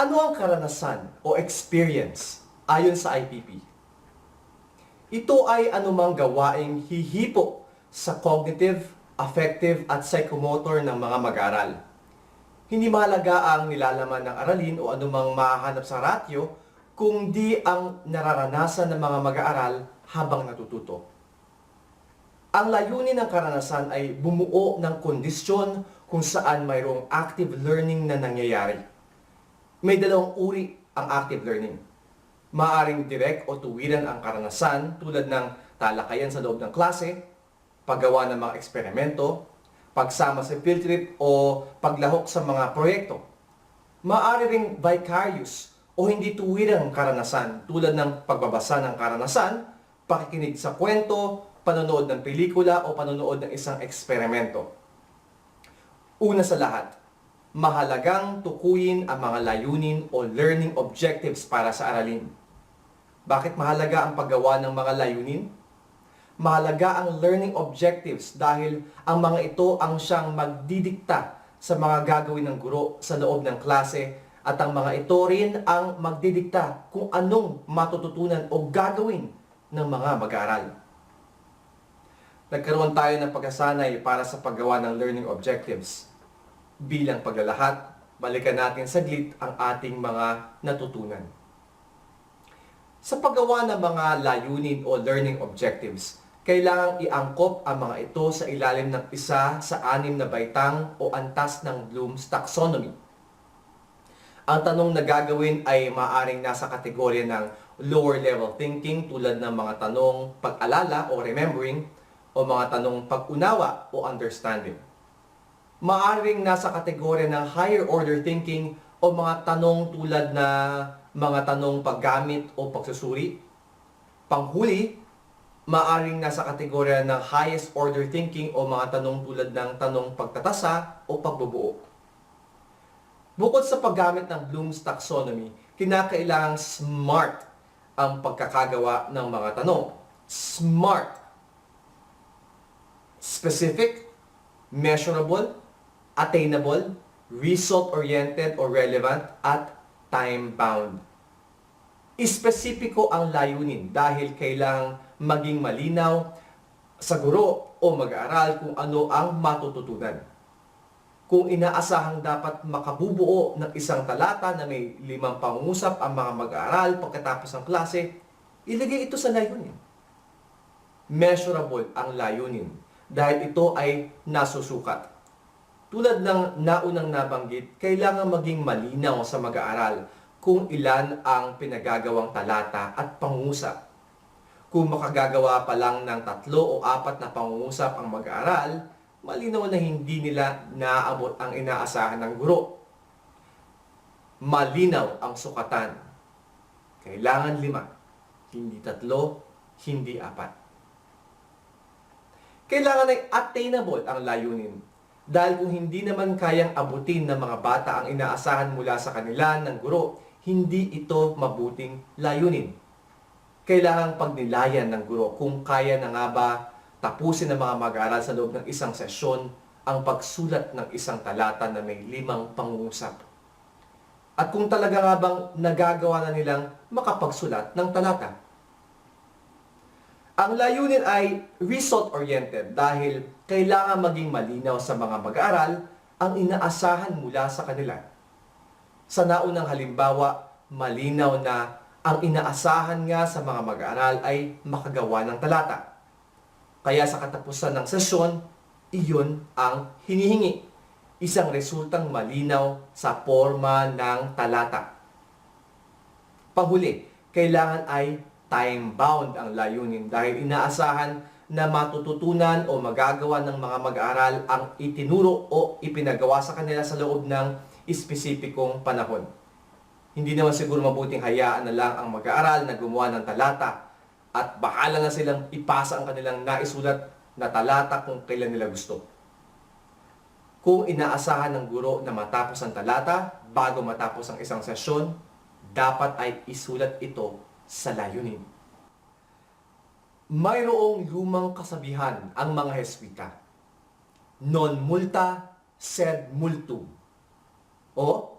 Ano ang karanasan o experience ayon sa IPP? Ito ay anumang gawaing hihipo sa cognitive, affective at psychomotor ng mga mag-aaral. Hindi mahalaga ang nilalaman ng aralin o anumang mahahanap sa ratio kung di ang nararanasan ng mga mag-aaral habang natututo. Ang layunin ng karanasan ay bumuo ng kondisyon kung saan mayroong active learning na nangyayari. May dalawang uri ang active learning. Maaring direct o tuwiran ang karanasan tulad ng talakayan sa loob ng klase, paggawa ng mga eksperimento, pagsama sa field trip o paglahok sa mga proyekto. Maaari ring vicarious o hindi tuwirang karanasan tulad ng pagbabasa ng karanasan, pakikinig sa kwento, panonood ng pelikula o panonood ng isang eksperimento. Una sa lahat, mahalagang tukuyin ang mga layunin o learning objectives para sa aralin. Bakit mahalaga ang paggawa ng mga layunin? Mahalaga ang learning objectives dahil ang mga ito ang siyang magdidikta sa mga gagawin ng guro sa loob ng klase at ang mga ito rin ang magdidikta kung anong matututunan o gagawin ng mga mag-aaral. Nagkaroon tayo ng pagkasanay para sa paggawa ng learning objectives. Bilang paglalahat, balikan natin saglit ang ating mga natutunan. Sa paggawa ng mga layunin o learning objectives, kailangang iangkop ang mga ito sa ilalim ng isa sa anim na baitang o antas ng Bloom's Taxonomy. Ang tanong na gagawin ay maaring nasa kategorya ng lower level thinking tulad ng mga tanong pag-alala o remembering o mga tanong pag-unawa o understanding. Maaring nasa kategorya ng higher order thinking o mga tanong tulad na mga tanong paggamit o pagsusuri. Panghuli, maaring nasa kategorya ng highest order thinking o mga tanong tulad ng tanong pagtatasa o pagbubuo. Bukod sa paggamit ng Bloom's Taxonomy, kinakailangang smart ang pagkakagawa ng mga tanong. Smart. Specific, measurable, attainable, result-oriented or relevant, at time-bound. Ispesipiko ang layunin dahil kailangang maging malinaw sa guro o mag-aaral kung ano ang matututunan. Kung inaasahang dapat makabubuo ng isang talata na may limang pangungusap ang mga mag-aaral pagkatapos ng klase, ilagay ito sa layunin. Measurable ang layunin dahil ito ay nasusukat. Tulad ng naunang nabanggit, kailangan maging malinaw sa mag-aaral kung ilan ang pinagagawang talata at pangungusap. Kung makagagawa pa lang ng tatlo o apat na pangungusap ang mag-aaral, malinaw na hindi nila naaabot ang inaasahan ng guro. Malinaw ang sukatan. Kailangan lima, hindi tatlo, hindi apat. Kailangan ay attainable ang layunin. Dahil kung hindi naman kayang abutin ng mga bata ang inaasahan mula sa kanila ng guro, hindi ito mabuting layunin. Kailangang pagnilayan ng guro kung kaya na nga ba tapusin ng mga mag-aaral sa loob ng isang sesyon ang pagsulat ng isang talata na may limang pangungusap. At kung talaga nga bang nagagawa na nilang makapagsulat ng talata. Ang layunin ay result-oriented dahil kailangan maging malinaw sa mga mag-aaral ang inaasahan mula sa kanila. Sa naunang halimbawa, malinaw na ang inaasahan nga sa mga mag-aaral ay makagawa ng talata. Kaya sa katapusan ng sesyon, iyon ang hinihingi. Isang resultang malinaw sa forma ng talata. Panghuli, kailangan ay time-bound ang layunin dahil inaasahan na matututunan o magagawa ng mga mag-aaral ang itinuro o ipinagawa sa kanila sa loob ng espesipikong panahon. Hindi naman siguro mabuting hayaan na lang ang mag-aaral na gumawa ng talata at bahala na silang ipasa ang kanilang naisulat na talata kung kailan nila gusto. Kung inaasahan ng guro na matapos ang talata bago matapos ang isang sesyon, dapat ay isulat ito sa layunin. Mayroong lumang kasabihan ang mga Heswita. Non multa sed multum. O,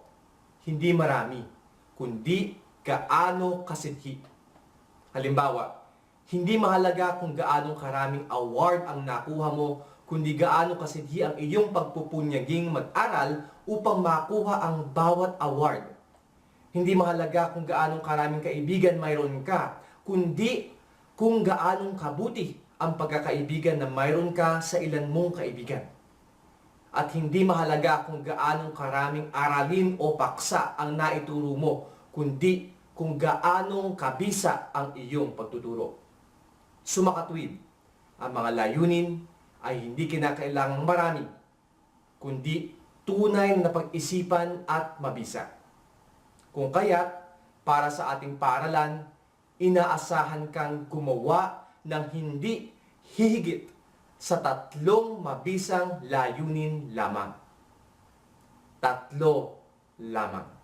hindi marami, kundi gaano kasidhi. Halimbawa, hindi mahalaga kung gaano karaming award ang nakuha mo, kundi gaano kasidhi ang iyong pagpupunyaging mag-aral upang makuha ang bawat award. Hindi mahalaga kung gaano karaming kaibigan mayroon ka, kundi kung gaano kabuti ang pagkakaibigan na mayroon ka sa ilan mong kaibigan. At hindi mahalaga kung gaano karaming aralin o paksa ang naituro mo, kundi kung gaano kabisa ang iyong pagtuturo. Sumakatwid, ang mga layunin ay hindi kinakailangang marami, kundi tunay na pag-isipan at mabisa. Kung kaya, para sa ating paaralan, inaasahan kang gumawa ng hindi hihigit sa tatlong mabisang layunin lamang. Tatlo lamang.